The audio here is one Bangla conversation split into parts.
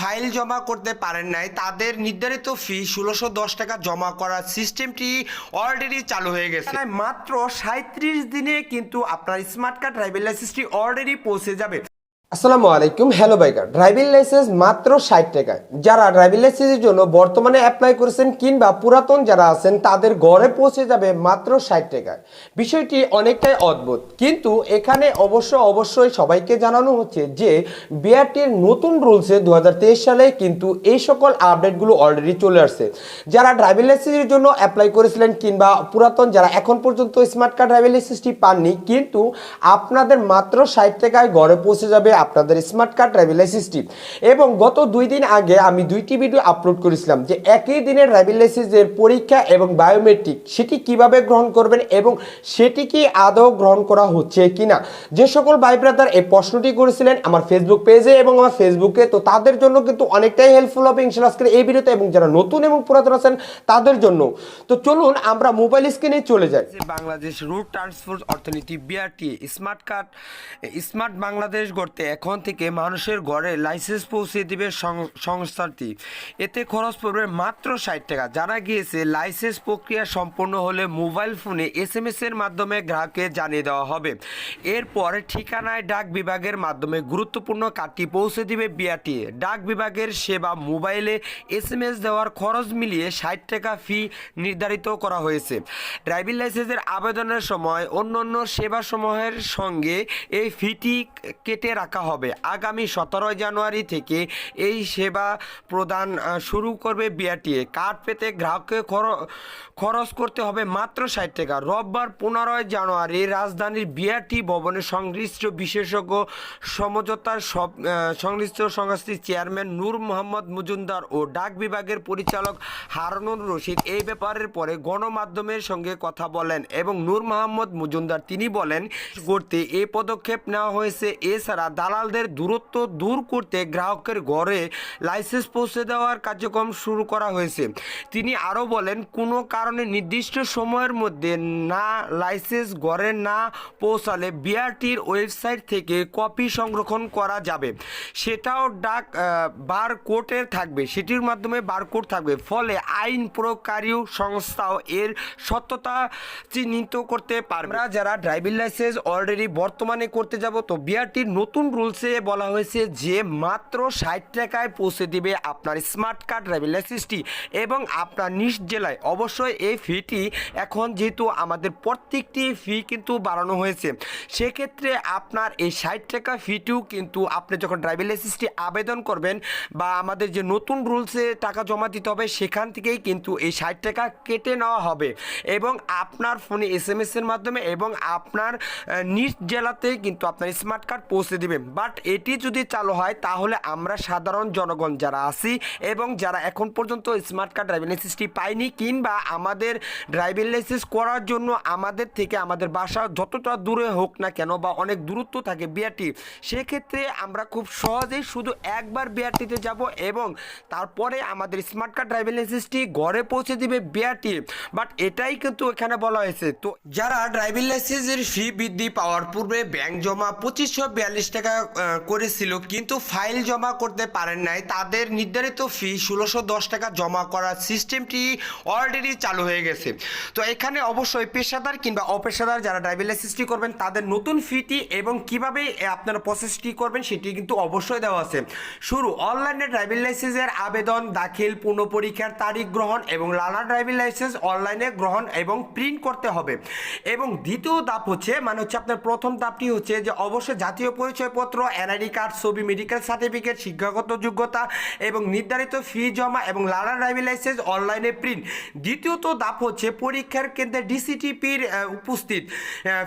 ফাইল জমা করতে পারেন নাই। তাদের নির্ধারিত ফি ষোলোশো দশ টাকা জমা করার সিস্টেমটি অলরেডি চালু হয়ে গেছে। মাত্র সাঁত্রিশ দিনে কিন্তু আপনার স্মার্ট কার্ড ড্রাইভিং লাইসেন্সটি অলরেডি পৌঁছে যাবে। আসসালামু আলাইকুম, হ্যালো বাইকার। ড্রাইভিং লাইসেন্স মাত্র ষাট টাকায় যারা ড্রাইভিং লাইসেন্সের জন্য বর্তমানে অ্যাপ্লাই করেছেন কিংবা পুরাতন যারা আছেন, তাদের ঘরে পৌঁছে যাবে মাত্র ষাট টাকায় বিষয়টি অনেকটাই অদ্ভুত। কিন্তু এখানে অবশ্য অবশ্যই সবাইকে জানানো হচ্ছে যে, বিআরটির নতুন রুলসে দু হাজার তেইশ সালে কিন্তু এই সকল আপডেটগুলো অলরেডি চলে আসছে। যারা ড্রাইভিং লাইসেন্সের জন্য অ্যাপ্লাই করেছিলেন কিংবা পুরাতন যারা এখন পর্যন্ত স্মার্ট কার্ড ড্রাইভিং লাইসেন্সটি পাননি, কিন্তু আপনাদের মাত্র ষাট টাকায় ঘরে পৌঁছে যাবে আপনাদের স্মার্ট কার্ড ড্রাইভিং লাইসেন্সটি এবং গত দুই দিন আগে আমি দুইটি ভিডিও আপলোড করেছিলাম যে একই দিনে ড্রাইভিং লাইসেন্সের পরীক্ষা এবং বায়োমেট্রিক সেটি কীভাবে গ্রহণ করবেন এবং সেটি কি আদৌ গ্রহণ করা হচ্ছে কিনা? যে সকল ভাই ব্রাদার এই প্রশ্নটি করেছিলেন আমার ফেসবুক পেজে এবং আমার ফেসবুকে তো তাদের জন্য কিন্তু অনেকটাই হেল্পফুল হবে ইনশাল্লাহ আজকের এই ভিডিওতে এবং যারা নতুন এবং পুরাতন আছেন, তাদের জন্য। তো চলুন আমরা মোবাইল স্ক্রিনে চলে যাই। বাংলাদেশ রুট ট্রান্সপোর্ট অর্থনীতি BRT smart card smart Bangladesh গড়তে এখন থেকে মানুষের ঘরে লাইসেন্স পৌঁছে দিবে সংস্থাটি। এতে খরচ পড়বে মাত্র ষাট টাকা। জানা গিয়েছে লাইসেন্স প্রক্রিয়া সম্পূর্ণ হলে মোবাইল ফোনে এস এম এর মাধ্যমে গ্রাহককে জানিয়ে দেওয়া হবে। এরপর ঠিকানায় ডাক বিভাগের মাধ্যমে গুরুত্বপূর্ণ কার্ডটি পৌঁছে দিবে বিআরটি ডাক বিভাগের সেবা মোবাইলে এস এম এস দেওয়ার খরচ মিলিয়ে ষাট টাকা ফি নির্ধারিত করা হয়েছে। ড্রাইভিং লাইসেন্সের আবেদনের সময় অন্যান্য সেবাসমূহের সঙ্গে এই ফিটি কেটে রাখা হবে। আগামী সতেরোই জানুয়ারি থেকে এই সেবা প্রদান শুরু করবে বিআরটিএ। কার্ড পেতে গ্রাহককে খরচ করতে হবে মাত্র ষাট টাকা। রোববার পনেরোই জানুয়ারি রাজধানীর বিআরটি ভবনে সংশ্লিষ্ট বিশেষজ্ঞ সমঝোতার সব সংশ্লিষ্ট সংস্থার চেয়ারম্যান নূর মোহাম্মদ মজুমদার ও ডাক বিভাগের পরিচালক হারুনুর রশিদ এই ব্যাপারের পরে গণমাধ্যমের সঙ্গে কথা বলেন এবং নূর মোহাম্মদ মজুমদার, তিনি বলেন করতে এই পদক্ষেপ নেওয়া হয়েছে। এছাড়া দালালদের দূরত্ব দূর করতে গ্রাহকের ঘরে লাইসেন্স পৌঁছে দেওয়ার কার্যক্রম শুরু করা হয়েছে। তিনি আরও বলেন, কোনো কারণে নির্দিষ্ট সময়ের মধ্যে না লাইসেন্স ঘরে না পৌঁছালে বিআরটির ওয়েবসাইট থেকে কপি সংরক্ষণ করা যাবে। সেটাও ডাক বার কোডের থাকবে। সেটির মাধ্যমে বারকোড থাকবে। ফলে আইন প্রয়োগকারী সংস্থাও এর সত্যতা চিহ্নিত করতে পারবে। যারা ড্রাইভিং লাইসেন্স অলরেডি বর্তমানে করতে যাব, তো বিআরটির নতুন রুলসে বলা হয়েছে যে মাত্র ষাট টাকায় পৌঁছে দিবে আপনার স্মার্ট কার্ড ড্রাইভিং লাইসেন্সটি এবং আপনার নিজ জেলায়। অবশ্যই এই ফিটি এখন যেহেতু আমাদের প্রত্যেকটি ফি কিন্তু বাড়ানো হয়েছে, সেক্ষেত্রে আপনার এই ষাট টাকা ফিটিও কিন্তু আপনি যখন ড্রাইভিং লাইসেন্সটি আবেদন করবেন বা আমাদের যে নতুন রুলসে টাকা জমা দিতে হবে, সেখান থেকেই কিন্তু এই ষাট টাকা কেটে নেওয়া হবে এবং আপনার ফোনে এস এম এস এর মাধ্যমে এবং আপনার নিজ জেলাতেই কিন্তু আপনার স্মার্ট কার্ড পৌঁছে দিবে। বাট এটি যদি চালু হয়, তাহলে আমরা সাধারণ জনগণ যারা আছি এবং যারা এখন পর্যন্ত স্মার্ট কার্ড ড্রাইভিং লাইসেন্সটি পাইনি কিংবা আমাদের ড্রাইভিং লাইসেন্স করার জন্য আমাদের থেকে আমাদের বাসা যতটা দূরে হোক না কেন বা অনেক দূরত্ব থাকে বিআরটি সেক্ষেত্রে আমরা খুব সহজেই শুধু একবার বিআরটিতে যাব এবং তারপরে আমাদের স্মার্ট কার্ড ড্রাইভিং লাইসেন্সটি ঘরে পৌঁছে দিবে বিআরটি বাট এটাই কিন্তু এখানে বলা হয়েছে। তো যারা ড্রাইভিং লাইসেন্সের ফি বৃদ্ধি পাওয়ার পূর্বে ব্যাংক জমা পঁচিশশো বিয়াল্লিশ টাকা আহ, করেছিল কিন্তু ফাইল জমা করতে পারেন নাই। তাদের নির্ধারিত ফি ষোলোশো দশ টাকা জমা করার সিস্টেমটি অলরেডি চালু হয়ে গেছে। তো এখানে অবশ্যই পেশাদার কিংবা অপেশাদার যারা ড্রাইভিং লাইসেন্সটি করবেন তাদের নতুন ফিটি এবং কীভাবে আপনারা প্রসেসটি করবেন সেটি কিন্তু অবশ্যই দেওয়া আছে। শুরু অনলাইনে ড্রাইভিং লাইসেন্সের আবেদন দাখিল পুনঃ পরীক্ষার তারিখ গ্রহণ এবং লালা ড্রাইভিং লাইসেন্স অনলাইনে গ্রহণ এবং প্রিন্ট করতে হবে। এবং দ্বিতীয় ধাপ হচ্ছে মানে হচ্ছে আপনার প্রথম ধাপটি হচ্ছে যে অবশ্যই জাতীয় পরিচয়পত্র এনআইডি কার্ড, ছবি, মেডিকেল সার্টিফিকেট, শিক্ষাগত যোগ্যতা এবং নির্ধারিত ফি জমা এবং লানা ড্রাইভিং লাইসেন্স, অনলাইনে প্রিন্ট। দ্বিতীয়ত ধাপ হচ্ছে পরীক্ষার কেন্দ্রে ডিসিটিপির উপস্থিত।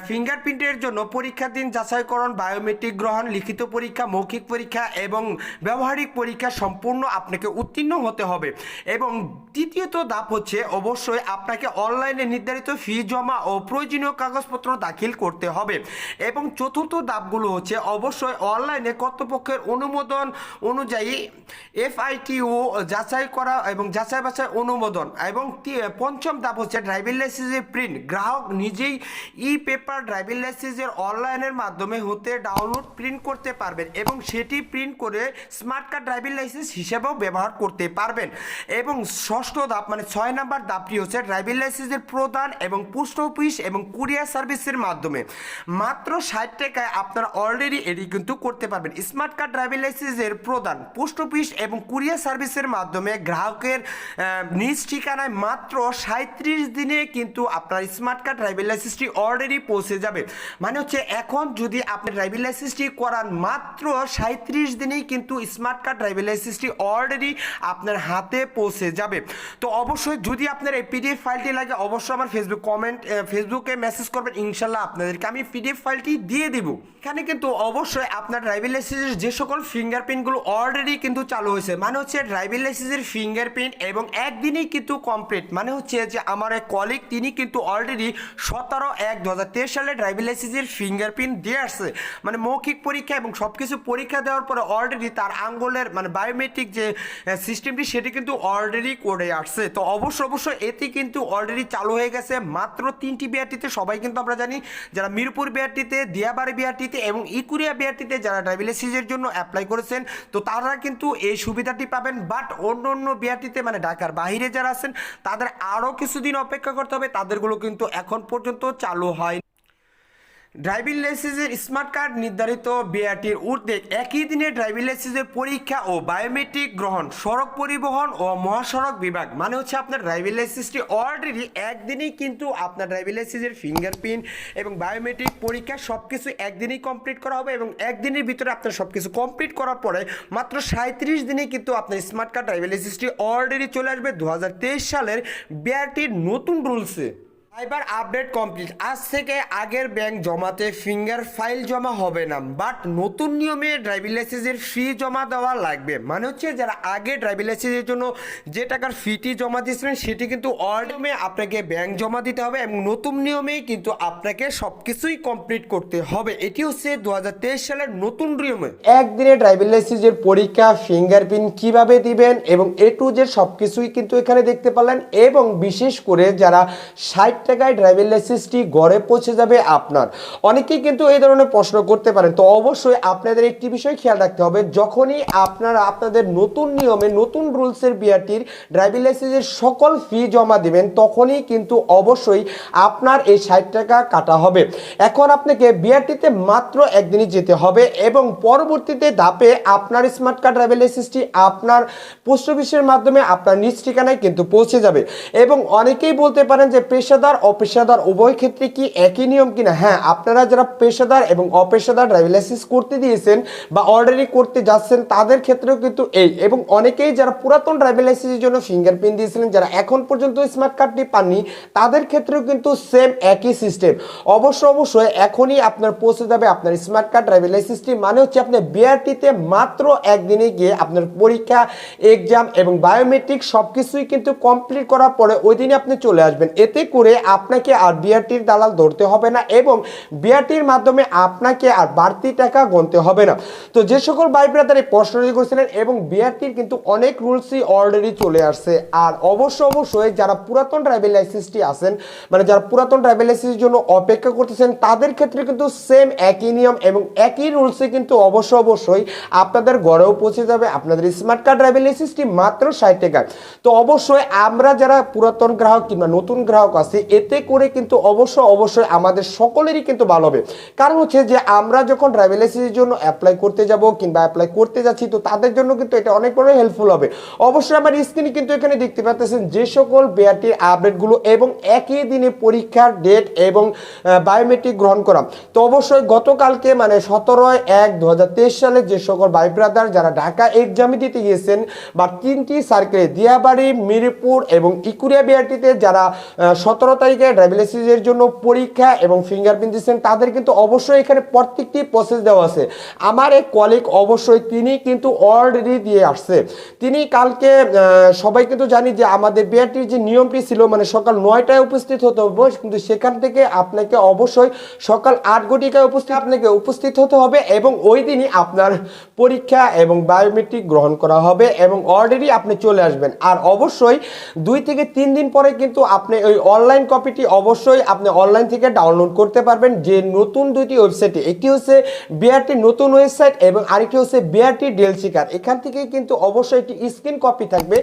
ফিঙ্গারপ্রিন্টের জন্য পরীক্ষার দিন যাচাইকরণ, বায়োমেট্রিক গ্রহণ, লিখিত পরীক্ষা, মৌখিক পরীক্ষা এবং ব্যবহারিক পরীক্ষা সম্পূর্ণ আপনাকে উত্তীর্ণ হতে হবে। এবং তৃতীয়ত ধাপ হচ্ছে অবশ্যই আপনাকে অনলাইনে নির্ধারিত ফি জমা ও প্রয়োজনীয় কাগজপত্র দাখিল করতে হবে। এবং চতুর্থ ধাপগুলো হচ্ছে অবশ্যই অবশ্যই অনলাইনে কর্তৃপক্ষের অনুমোদন অনুযায়ী এফআইটিও যাচাই করা এবং যাচাই বাছাই অনুমোদন এবং পঞ্চম ধাপ হচ্ছে ড্রাইভিং লাইসেন্সের প্রিন্ট। গ্রাহক নিজেই ই পেপার ড্রাইভিং লাইসেন্সের অনলাইনের মাধ্যমে হতে ডাউনলোড, প্রিন্ট করতে পারবেন এবং সেটি প্রিন্ট করে স্মার্ট কার্ড ড্রাইভিং লাইসেন্স হিসেবেও ব্যবহার করতে পারবেন। এবং ষষ্ঠ ধাপ মানে ছয় নাম্বার ধাপটি হচ্ছে ড্রাইভিং লাইসেন্সের প্রদান এবং পোস্ট অফিস এবং কুরিয়ার সার্ভিসের মাধ্যমে। মাত্র ষাট টাকায় আপনারা অলরেডি এটি কিন্তু করতে পারবেন। স্মার্ট কার্ড ড্রাইভিং লাইসেন্সের প্রদান, পোস্ট অফিস এবং কুরিয়ার সার্ভিসের মাধ্যমে গ্রাহকের নিজ ঠিকানায় মাত্র সাঁত্রিশ দিনে কিন্তু আপনার স্মার্ট কার্ড ড্রাইভিং লাইসেন্সটি অলরেডি পৌঁছে যাবে। মানে হচ্ছে এখন যদি আপনি ড্রাইভিং লাইসেন্সটি করান মাত্র সাঁত্রিশ দিনেই কিন্তু স্মার্ট কার্ড ড্রাইভিং লাইসেন্সটি অলরেডি আপনার হাতে পৌঁছে যাবে। তো অবশ্যই যদি আপনার এই পিডিএফ ফাইলটি লাগে, অবশ্যই আমার ফেসবুক কমেন্ট ফেসবুকে মেসেজ করবেন। ইনশাল্লাহ আপনাদেরকে আমি পিডিএফ ফাইলটি দিয়ে দিব। এখানে কিন্তু অবশ্যই আপনার ড্রাইভিং লাইসেন্সের যে সকল ফিঙ্গারপ্রিন্টগুলো অলরেডি কিন্তু চালু হয়েছে। মানে হচ্ছে ড্রাইভিং লাইসেন্সের ফিঙ্গারপ্রিন্ট এবং একদিনই কিন্তু কমপ্লিট মানে হচ্ছে যে আমার এক কলিগ তিনি কিন্তু অলরেডি সতেরো এক দু সালে ড্রাইভিং লাইসেন্সের ফিঙ্গারপ্রিন্ট দিয়ে আসছে। মানে মৌখিক পরীক্ষা এবং সব কিছু পরীক্ষা দেওয়ার পরে অলরেডি তার আঙ্গুলের মানে বায়োমেট্রিক যে সিস্টেমটি সেটি কিন্তু অলরেডি করে আসছে। তো অবশ্য অবশ্যই এটি কিন্তু অলরেডি চালু হয়ে গেছে মাত্র তিনটি বিআরটিতে। সবাই কিন্তু আমরা জানি যারা মিরপুর বিআরটিতে, দিয়াবাড়ি বিআরটিতে এবং ইকুরিয়া বিআরটিতে যারা লাইসেন্সের জন্য অ্যাপ্লাই করেছেন, তো তারা কিন্তু এই সুবিধাটি পাবেন। বাট অন্য অন্য বিআরটিতে মানে ঢাকার বাহিরে যারা আছেন, তাদের আরও কিছুদিন অপেক্ষা করতে হবে। তাদেরগুলো কিন্তু এখন পর্যন্ত চালু হয় ড্রাইভিং লাইসেন্সের স্মার্ট কার্ড নির্ধারিত বিআরটির ঊর্ধ্বে একই দিনে ড্রাইভিং লাইসেন্সের পরীক্ষা ও বায়োমেট্রিক গ্রহণ, সড়ক পরিবহন ও মহাসড়ক বিভাগ। মানে হচ্ছে আপনার ড্রাইভিং লাইসেন্সটি অলরেডি একদিনেই কিন্তু আপনার ড্রাইভিং লাইসেন্সের ফিঙ্গারপ্রিন্ট এবং বায়োমেট্রিক পরীক্ষা সব কিছু একদিনেই কমপ্লিট করা হবে এবং একদিনের ভিতরে আপনার সব কিছু কমপ্লিট করার পরে মাত্র সাঁত্রিশ দিনে কিন্তু আপনার স্মার্ট কার্ড ড্রাইভিং লাইসেন্সটি অলরেডি চলে আসবে দু হাজার তেইশ সালের বিআরটির নতুন রুলসে। এবার আপডেট কমপ্লিট আজ থেকে আগের ব্যাংক জমাতে ফিঙ্গার ফাইল জমা হবে না বাট নতুন নিয়মে ড্রাইভিং লাইসেন্সের ফি জমা দেওয়া লাগবে। মানে হচ্ছে যারা আগে ড্রাইভিং লাইসেন্সের জন্য যে টাকার ফিটি জমা দিয়েছিলেন, সেটি কিন্তু অল আপনাকে ব্যাংক জমা দিতে হবে এবং নতুন নিয়মেই কিন্তু আপনাকে সব কিছুই কমপ্লিট করতে হবে। এটি হচ্ছে দু হাজার তেইশ সালের নতুন নিয়মে। একদিনে ড্রাইভিং লাইসেন্সের পরীক্ষা ফিঙ্গারপ্রিন্ট কীভাবে দিবেন এবং এ টু জেড সব কিছুই কিন্তু এখানে দেখতে পারলেন এবং বিশেষ করে যারা ষাট টাকায় ড্রাইভিং লাইসেন্সটি গড়ে পৌঁছে যাবে আপনার। অনেকেই কিন্তু এই ধরনের প্রশ্ন করতে পারেন। তো অবশ্যই আপনাদের একটি বিষয় খেয়াল রাখতে হবে, যখনই আপনারা আপনাদের নতুন নিয়মে নতুন রুলসের বিআরটির ড্রাইভিং লাইসেন্সের সকল ফি জমা দিবেন, তখনই কিন্তু অবশ্যই আপনার এই ষাট টাকা কাটা হবে। এখন আপনাকে বিআরটিতে মাত্র একদিনই যেতে হবে এবং পরবর্তীতে ধাপে আপনার স্মার্ট কার্ড ড্রাইভিং লাইসেন্সটি আপনার পোস্ট অফিসের মাধ্যমে আপনার নিজ ঠিকানায় কিন্তু পৌঁছে যাবে। এবং অনেকেই বলতে পারেন যে পেশাদার অপেশাদার, উভয় ক্ষেত্রে কি একই নিয়ম কিনা? হ্যাঁ আপনারা যারা পেশাদার এবং অপেশাদার ড্রাইভিং লাইসেন্স করতে দিয়েছেন বা অলরেডি করতে যাচ্ছেন, তাদের ক্ষেত্রেও কিন্তু এই। এবং অনেকেই যারা পুরাতন ড্রাইভিং লাইসেন্সের জন্য ফিঙ্গারপ্রিন্ট দিয়েছিলেন, যারা এখন পর্যন্ত স্মার্ট কার্ডটি পাননি, তাদের ক্ষেত্রেও কিন্তু সেম একই সিস্টেম অবশ্য অবশ্যই এখনই আপনার পৌঁছে যাবে আপনার স্মার্ট কার্ড ড্রাইভিং লাইসেন্সটি মানে হচ্ছে আপনি বিআরটিতে মাত্র একদিনে গিয়ে আপনার পরীক্ষা এক্সাম এবং বায়োমেট্রিক সব কিছুই কিন্তু কমপ্লিট করার পরে ওই দিনে আপনি চলে আসবেন। এতে করে আপনাকে আর বিআরটির দালাল ধরতে হবে না এবং বিআরটির মাধ্যমে আপনাকে আর বাড়তি টাকা গুনতে হবে না। তো যে সকল ভাই ব্রাদার এই প্রশ্নটি করেছিলেন এবং বিআরটির কিন্তু অনেক রুলসই অলরেডি চলে আসছে। আর অবশ্য, অবশ্যই যারা পুরাতন ড্রাইভিং লাইসেন্সটি আছেন মানে যারা পুরাতন ড্রাইভিং লাইসেন্সের জন্য অপেক্ষা করতেছেন, তাদের ক্ষেত্রে কিন্তু সেম একই নিয়ম এবং একই রুলসে কিন্তু অবশ্য, অবশ্যই আপনাদের ঘরেও পৌঁছে যাবে। আপনাদের স্মার্ট কার্ড ড্রাইভিং লাইসেন্সটি মাত্র ষাট টাকায়। তো অবশ্যই আমরা যারা পুরাতন গ্রাহক কিংবা নতুন গ্রাহক আছি এতে করে কিন্তু অবশ্য অবশ্যই আমাদের সকলেরই কিন্তু ভালো হবে। কারণ হচ্ছে যে আমরা যখন ড্রাইভিং লাইসেন্সের জন্য অ্যাপ্লাই করতে যাব কিংবা অ্যাপ্লাই করতে যাচ্ছি, তো তাদের জন্য কিন্তু এটা অনেক বড় হেল্পফুল হবে। অবশ্যই আমার স্ক্রিনে কিন্তু এখানে দেখতে পাচ্ছেন যে সকল বিআরটির আপডেটগুলো এবং একই দিনে পরীক্ষার ডেট এবং বায়োমেট্রিক গ্রহণ করা। তো অবশ্যই গতকালকে মানে সতেরো এক দু সালে যে সকল বাই ব্রাদার যারা ঢাকা এক্সামে দিতে গিয়েছেন বা তিনটি সার্কেলে দিয়াবাড়ি, মিরপুর এবং ইকুরিয়া বিআরটিতে যারা সতেরো তারিখে লাইসেন্সের জন্য পরীক্ষা এবং ফিঙ্গারপ্রিন্ট দিচ্ছেন, তাদের কিন্তু অবশ্যই এখানে প্রত্যেকটি প্রসেস দেওয়া আছে। আমার এক কলিগ অবশ্যই তিনি কিন্তু অলরেডি দিয়ে আসছে। তিনি কালকে সবাই কিন্তু জানি যে আমাদের বিআরটির যে নিয়মটি ছিল মানে সকাল নয়টায় উপস্থিত হতে হবে, কিন্তু সেখান থেকে আপনাকে অবশ্যই সকাল আট ঘটিকায় উপস্থিত, আপনাকে উপস্থিত হতে হবে এবং ওই দিনই আপনার পরীক্ষা এবং বায়োমেট্রিক গ্রহণ করা হবে এবং অলরেডি আপনি চলে আসবেন। আর অবশ্যই দুই থেকে তিন দিন পরে কিন্তু আপনি ওই অনলাইন কপিটি অবশ্যই আপনি অনলাইন থেকে ডাউনলোড করতে পারবেন। যে নতুন দুইটি ওয়েবসাইটে একটি হচ্ছে বিআরটি নতুন ওয়েবসাইট এবং আরেকটি হচ্ছে বিআরটি ডেলসি কার এখান থেকে কিন্তু অবশ্যই একটি স্ক্রিন কপি থাকবে।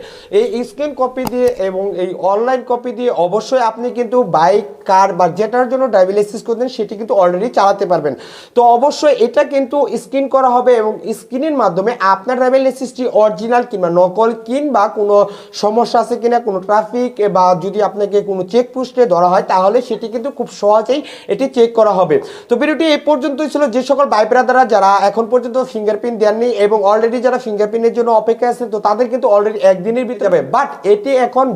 এই স্ক্রিন কপি দিয়ে এবং এই অনলাইন কপি দিয়ে অবশ্যই আপনি কিন্তু বাইক কার বা যেটার জন্য ড্রাইভিং লাইসেন্স করতেন সেটি কিন্তু অলরেডি চালাতে পারবেন। তো অবশ্যই এটা কিন্তু স্ক্রিন করা হবে এবং স্ক্রিনের মাধ্যমে আপনার ড্রাইভিং লাইসেন্সটি অরিজিনাল কিংবা নকল কিংবা কোনো সমস্যা আছে কিনা, কোনো ট্রাফিক বা যদি আপনাকে কোনো চেক পোস্টে ধরা হয়, তাহলে সেটি কিন্তু খুব সহজেই এটি চেক করা হবে। তো ভিডিওটি এই পর্যন্তই ছিল। যে সকল ভাই ব্রাদাররা যারা এখন পর্যন্ত ফিঙ্গারপ্রিন্ট দেননি এবং অলরেডি যারা ফিঙ্গারপ্রিন্টের জন্য অপেক্ষা আছেন, তো তাদের কিন্তু অলরেডি একদিনের ভিতরে বাট এটি এখন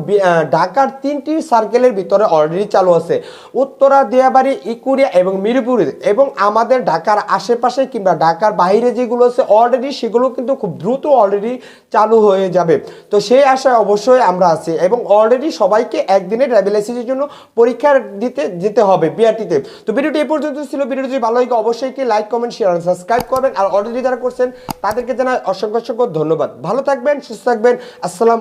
ঢাকার তিনটি সার্কেলের ভিতরে অলরেডি চালু আছে। উত্তরা দিয়াবাড়ি ইকুরিয়া এবং মিরপুরে এবং আমাদের ঢাকার আশেপাশে কিংবা ঢাকার বাইরে যেগুলো আছে অলরেডি সেগুলো কিন্তু খুব দ্রুত অলরেডি চালু হয়ে যাবে। তো সেই আশায় অবশ্যই আমরা আছি এবং অলরেডি সবাইকে একদিনে ড্রাইভিং লাইসেন্সের জন্য পরীক্ষা দিতে যেতে হবে বিআরটিতে তো। ভিডিওটি এই পর্যন্ত ছিল। ভিডিওটি যদি ভালো লাগে, অবশ্যই একটি লাইক কমেন্ট শেয়ার সাবস্ক্রাইব করবেন। আর অলরেডি যারা করছেন, তাদেরকে জানাই অসংখ্য অসংখ্য ধন্যবাদ। ভালো থাকবেন, সুস্থ থাকবেন। আসসালাম